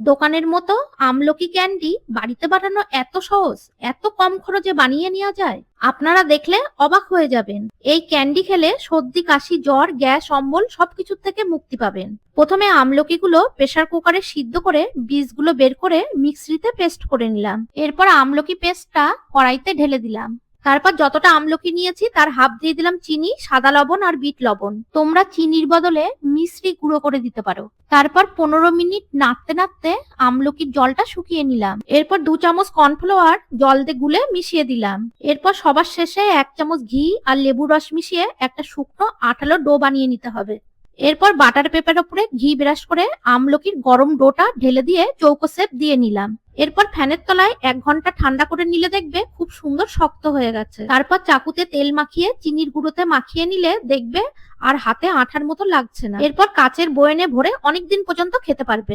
দোকানের মতো আমলকি ক্যান্ডি বাড়িতে বানানো এত সহজ, এত কম খরচে বানিয়ে নেওয়া যায়, আপনারা দেখলে অবাক হয়ে যাবেন। এই ক্যান্ডি খেলে সর্দি, কাশি, জ্বর, গ্যাস, অম্বল সবকিছুর থেকে মুক্তি পাবেন। প্রথমে আমলকিগুলো প্রেসার কুকারে সিদ্ধ করে বীজগুলো বের করে মিক্সিতে পেস্ট করে নিলাম। এরপর আমলকি পেস্টটা কড়াইতে ঢেলে দিলাম। তারপর যতটা আমলকি নিয়েছি, তার হাফ দিয়ে দিলাম চিনি, সাদা লবণ আর বিট লবণ। তোমরা চিনির বদলে মিশ্রি গুঁড়ো করে দিতে পারো। তারপর পনেরো মিনিট নাড়তে নাড়তে আমলকির জলটা শুকিয়ে নিলাম। এরপর দু চামচ কর্নফ্লাওয়ার জল দিয়ে গুলে মিশিয়ে দিলাম। এরপর সবার শেষে এক চামচ ঘি আর লেবু রস মিশিয়ে একটা শুকনো আঠালো ডো বানিয়ে নিতে হবে। এরপর বাটার পেপার উপরে ঘি ব্রাশ করে আমলকির গরম ডোটা ঢেলে দিয়ে চৌকো সেপ দিয়ে নিলাম। এরপর ফ্যানের তলায় এক ঘণ্টা ঠান্ডা করে নিলে দেখবে খুব সুন্দর শক্ত হয়ে গেছে। তারপর চাকুতে তেল মাখিয়ে চিনির গুঁড়োতে মাখিয়ে নিলে দেখবে আর হাতে আঠার মতো লাগছে না। এরপর কাচের বয়নে ভরে অনেকদিন পর্যন্ত খেতে পারবে।